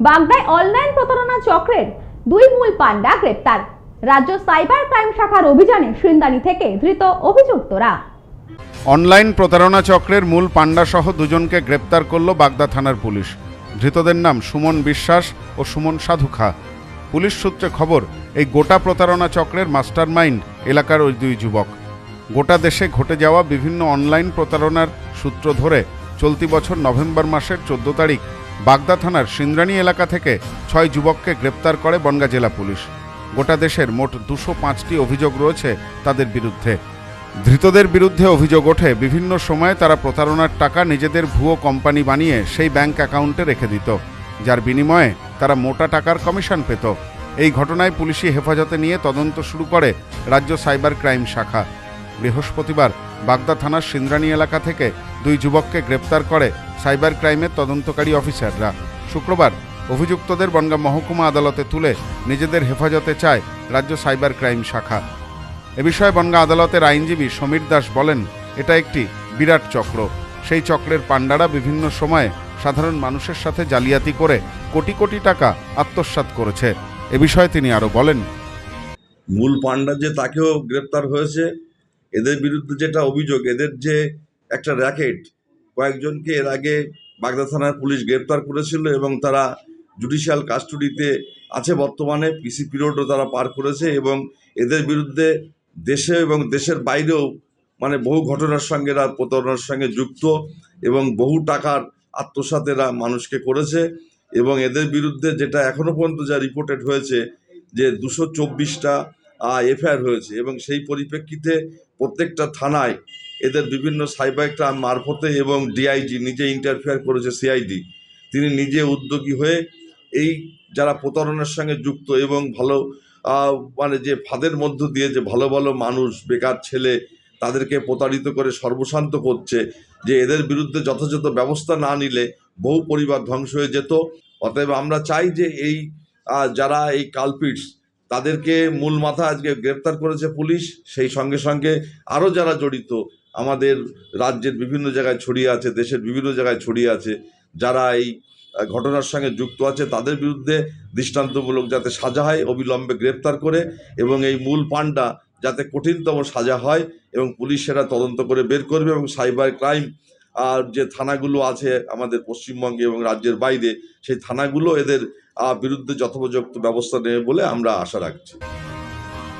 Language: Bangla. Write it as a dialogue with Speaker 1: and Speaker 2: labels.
Speaker 1: বাগদায় অনলাইন প্রতারণা চক্রের দুই মূল পান্ডা গ্রেপ্তার। রাজ্য সাইবার ক্রাইম শাখার অভিযানে সিন্দানি থেকে ধৃত অভিযুক্তরা।
Speaker 2: অনলাইন প্রতারণা চক্রের মূল পাণ্ডা সহ দুজনকে গ্রেপ্তার করল বাগদা থানার পুলিশ। ধৃতদের নাম সুমন বিশ্বাস ও সুমন সাধু সাধুখা পুলিশ সূত্রে খবর, এই গোটা প্রতারণা চক্রের মাস্টারমাইন্ড এলাকার ওই দুই যুবক। গোটা দেশে ঘটে যাওয়া বিভিন্ন অনলাইন প্রতারণার সূত্র ধরে চলতি বছর নভেম্বর মাসের চোদ্দ তারিখ বাগদা থানার সিন্দ্রানী এলাকা থেকে ছয় যুবককে গ্রেপ্তার করে বনগা জেলা পুলিশ। গোটা দেশের মোট দুশো পাঁচটি অভিযোগ রয়েছে তাদের বিরুদ্ধে। ধৃতদের বিরুদ্ধে অভিযোগ ওঠে, বিভিন্ন সময়ে তারা প্রতারণার টাকা নিজেদের ভুয়ো কোম্পানি বানিয়ে সেই ব্যাংক অ্যাকাউন্টে রেখে দিত, যার বিনিময়ে তারা মোটা টাকার কমিশন পেত। এই ঘটনায় পুলিশি হেফাজতে নিয়ে তদন্ত শুরু করে রাজ্য সাইবার ক্রাইম শাখা। বৃহস্পতিবার বাগদা থানার সিন্দ্রানী এলাকা থেকে দুই যুবককে গ্রেপ্তার করে সাইবার ক্রাইমের তদন্তকারী অফিসাররা। শুক্রবার অভিযুক্তদের বনগাঁ মহকুমা আদালতে তুলে নিজেদের হেফাজতে চায় রাজ্য সাইবার ক্রাইম শাখা। এ বিষয়ে বনগাঁ আদালতের আইনজীবী সমীর দাস বলেন, এটা একটি বিরাট চক্র। সেই চক্রের পাণ্ডারা বিভিন্ন সময়ে সাধারণ মানুষের সাথে জালিয়াতি করে কোটি কোটি টাকা আত্মসাৎ করেছে। এ বিষয়ে তিনি আরও বলেন,
Speaker 3: মূল পান্ডা যে তাকেও গ্রেপ্তার হয়েছে, এদের বিরুদ্ধে যেটা অভিযোগ, এদের যে একটা র্যাকেট কয়েকজনকে এর আগে বাগদা থানার পুলিশ গ্রেপ্তার করেছিল এবং তারা জুডিশিয়াল কাস্টডিতে আছে বর্তমানে, পিসি পিরিয়ডও তারা পার করেছে এবং এদের বিরুদ্ধে দেশে এবং দেশের বাইরেও মানে বহু ঘটনার সঙ্গে এরা প্রতারণার সঙ্গে যুক্ত এবং বহু টাকার আত্মসাৎ এরা মানুষকে করেছে এবং এদের বিরুদ্ধে যেটা এখনও পর্যন্ত যা রিপোর্টেড হয়েছে যে দুশো চব্বিশটা এফআইআর হয়েছে এবং সেই পরিপ্রেক্ষিতে প্রত্যেকটা থানায় এদের বিভিন্ন সাইবার ক্রাইম মারফতে এবং ডিআইজি নিজে ইন্টারফেয়ার করেছে সিআইডি তিনি নিজে উদ্যোগী হয়ে এই যারা প্রতারণার সঙ্গে যুক্ত এবং ভালো মানে যে ফাঁদের মধ্য দিয়ে যে ভালো ভালো মানুষ, বেকার ছেলে তাদেরকে প্রতারিত করে সর্বশান্ত করছে যে এদের বিরুদ্ধে যথাযথ ব্যবস্থা না নিলে বহু পরিবার ধ্বংস হয়ে যেত। অতএব আমরা চাই যে এই যারা এই কালপিটস তাদেরকে মূল মাথা আজকে গ্রেপ্তার করেছে পুলিশ, সেই সঙ্গে সঙ্গে আরও যারা জড়িত আমাদের রাজ্যের বিভিন্ন জায়গায় ছড়িয়ে আছে, দেশের বিভিন্ন জায়গায় ছড়িয়ে আছে, যারা এই ঘটনার সঙ্গে যুক্ত আছে, তাদের বিরুদ্ধে দৃষ্টান্তমূলক যাতে সাজা হয়, অবিলম্বে গ্রেপ্তার করে এবং এই মূল পান্ডা যাতে কঠিনতম সাজা হয় এবং পুলিশ সেটা তদন্ত করে বের করবে এবং সাইবার ক্রাইম, আর যে থানাগুলো আছে আমাদের পশ্চিমবঙ্গে এবং রাজ্যের বাইরে, সেই থানাগুলো এদের বিরুদ্ধে যথোপযুক্ত ব্যবস্থা নেবে বলে আমরা আশা রাখছি।